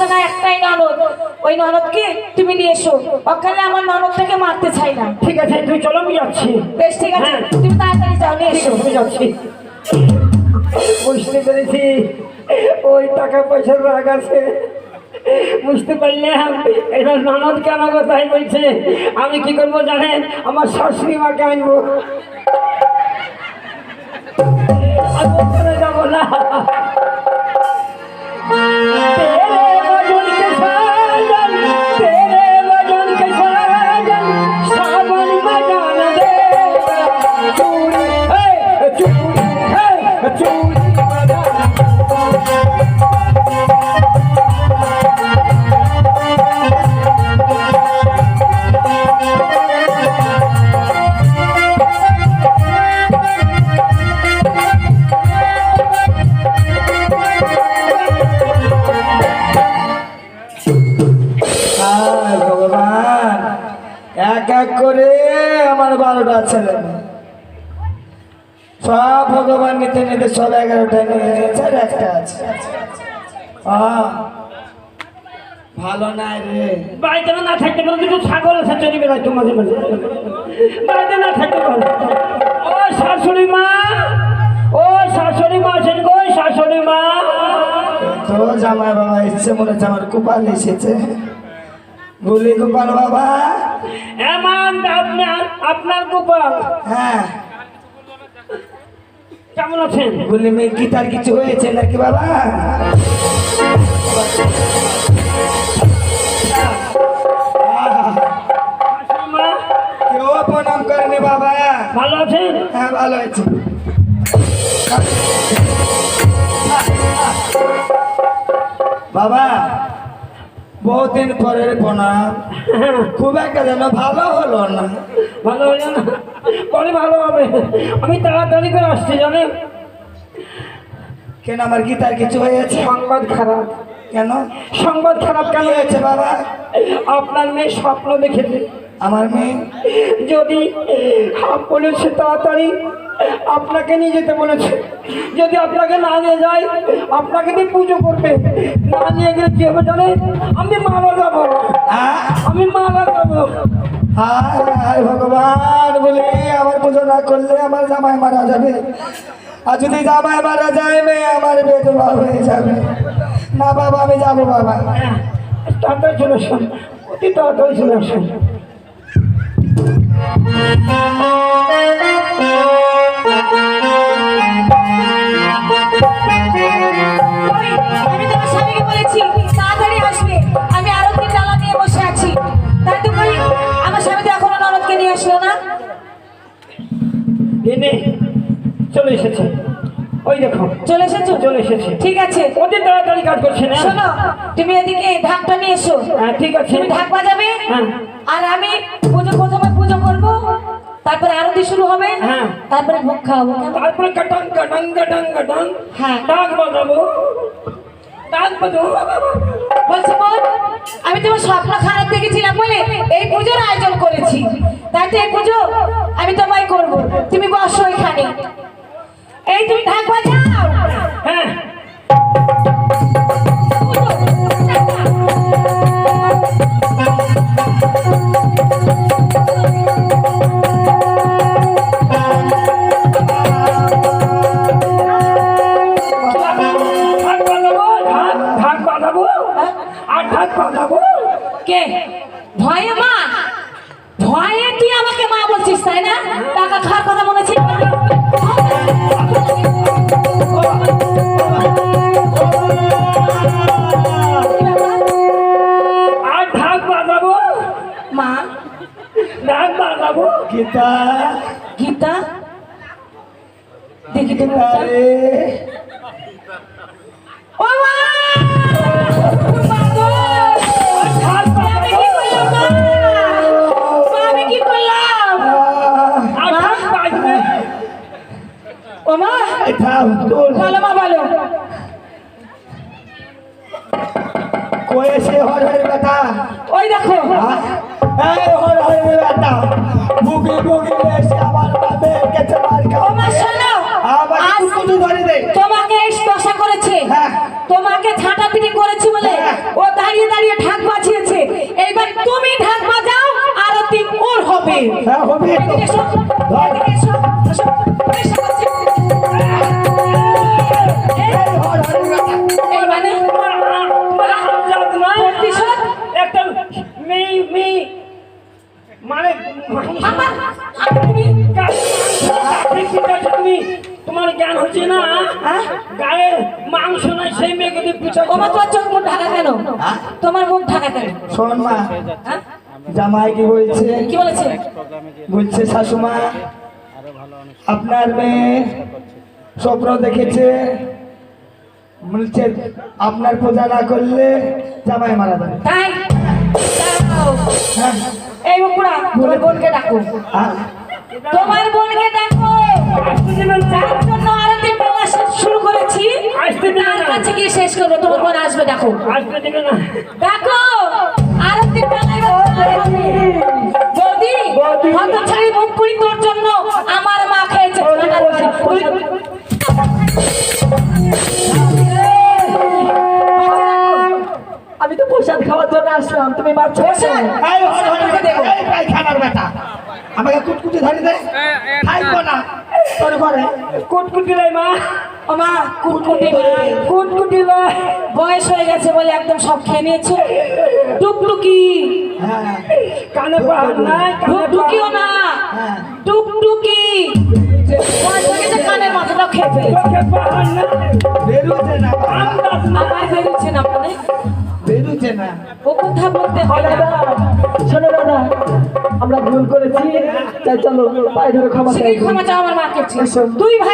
না একটাই ননদ। ওই ননদকে তুমি নিয়ে এসো। অকালে আমার ননদটাকে মারতে চাই না। ঠিক আছে তুই চলো আমি যাচ্ছি। বেশ ঠিক আছে। হ্যাঁ। তুমি তাড়াতাড়ি যাও নিয়ে এসো। আমি যাচ্ছি। বুঝতে পেরেছি। ওই টাকা পয়সার রাগ আছে। বুঝতে পারলাম। এবার ননদ কেন কথাই বলছে। আমি কি করব জানেন? আমার শাশুড়ি মাকে আনব। আমি যাব না। এক এক করে আমার বারোটা ছেলে। সব ভগবান নিতে নিতে সব এগারোটা নিয়ে আর একটা আছে। ভালো নাই রে। বাড়িতে না থাকতে পারো কিন্তু ছাগল আছে চলি বেড়াইতো মাঝে মাঝে। বাড়িতে না থাকতে পারো ও শাশুড়ি মা ও শাশুড়ি মা আছেন গো শাশুড়ি মা। তো জামাই বাবা ইচ্ছে মনে হচ্ছে আমার কুপাল এসেছে। বলি গোপাল বাবা। এমন আপনার আপনার গোপাল। হ্যাঁ। কেমন আছেন? বলি মেয়ে কি তার কিছু হয়েছে নাকি বাবা? কেউ প্রণাম করেনি বাবা। ভালো আছেন? হ্যাঁ ভালো আছি। বাবা বহুদিন পরের প্রণাম খুব একটা যেন ভালো হলো না। ভালো হলো না? পরে ভালো হবে। আমি তাড়াতাড়ি করে আসছি জানেন? কেন আমার গীতার কিছু হয়েছে? সংবাদ খারাপ। কেন? সংবাদ খারাপ কেন? হয়েছে বাবা? আপনার মেয়ে স্বপ্ন দেখেছে। আমার মেয়ে যদি বলেছে তাড়াতাড়ি আপনাকে নিয়ে যেতে বলেছে। যদি আপনাকে না নিয়ে যায় আপনাকে দিয়ে পুজো করবে। না নিয়ে গেলে কি হবে জানে আমি মারা যাব আমি মারা যাব হায় হায় ভগবান বলে আমার পুজো না করলে আমার জামাই মারা যাবে। আর যদি জামাই মারা যায় মেয়ে আমার বেদবা হয়ে যাবে। না বাবা আমি যাব বাবা। তাড়াতাড়ি চলে আসুন। অতি তাড়াতাড়ি চলে আসুন। এনে চলে এসেছে। ওই দেখো চলে এসেছ? চলে এসেছে। ঠিক আছে। অতি তাড়াতাড়ি কাজ করছে না? শোনো তুমি এদিকে ঢাকটা নিয়ে এসো। হ্যাঁ ঠিক আছে। তুমি ঢাক বাজাবে? হ্যাঁ। আর আমি পুজো প্রথমে তারপরে আরতি শুরু হবে। হ্যাঁ। তারপরে ভোগ খাওয়াবো তারপরে কাটাং কাটাং কাটাং কাটাং। হ্যাঁ। ডাক বাজাবো। ডাক বাজাবো। বলছি বোন আমি তোমার স্বপ্ন খারাপ দেখেছিলাম বলে এই পুজোর আয়োজন করেছি। তাই তো এই পুজো আমি তোমায় করব। তুমি বসো এখানে। এই তুমি ঢাক বাজাও। হ্যাঁ। তাই না টাকা খাওয়ার কথা মনে ছিল আর ঢাক বাজাবো? মা? ঢাক বাজাবো? গীতা। গীতা? দেখি তুমি ও মা! ওই দেখো। হ্যাঁ? এই হরের ব্যথা। বুকে বুকে এসে আমার তোমাকে এই দশা করেছে। হ্যাঁ। তোমাকে ছাটা পিটি করেছে বলে হ্যাঁ। ও দাঁড়িয়ে দাঁড়িয়ে ঢাক বাজিয়েছে। এইবার তুমি ঢাক বাজাও আর তিন ওর হবে। হ্যাঁ হবে। তোমার জ্ঞান হচ্ছে না? হ্যাঁ? গায়ে মাংস নাই সেই মেয়েকে দিয়ে পুছা ওমা তোমার চোখ মুখ ঢাকা কেন? তোমার মুখ ঢাকা কেন? শোন মা হ্যাঁ? জামাই কি বলছে? কি বলেছে? বলছে শাশুমা আপনার মেয়ে স্বপ্ন দেখেছে। বলছে আপনার পূজা না করলে জামাই মারা যাবে। তাই। হ্যাঁ। এই বকুড়া তোমার বোনকে ডাকো। হ্যাঁ। তোমার বোনকে ডাকো। যার জন্য আরতি শুরু করেছি আসতে দেবে তার কাছে গিয়ে শেষ করব তোমার বোন আসবে আরতি বৌদি হত ছাড়ি মুখ পুরি তোর জন্য আমার মা খেয়েছে আমি তো প্রসাদ খাওয়ার জন্য আসলাম তুমি মারছো আমাকে কুটকুটি ধরে দে খাইবো না তোর ঘরে। কুটকুটি লাই মা। মা কুটকুটি কুটকুটি বয়স হয়ে গেছে বলে একদম সব খেয়ে নিয়েছো। টুকটুকি। হ্যাঁ কানে টুকটুকিও না। হ্যাঁ টুকটুকি। বয়স হয়ে গেছে কানের মাথাটাও খেয়ে ফেলেছে। না। বাবা, আমার বেরোচ্ছে না মনে? বেরোচ্ছে না। ও কথা বলতে হয় না। শোনো দাদা আমরা ভুল করেছি তাই চলো পায়ে ধরে ক্ষমা চাই। ক্ষমা চাও আমার মাকে দুই ভাই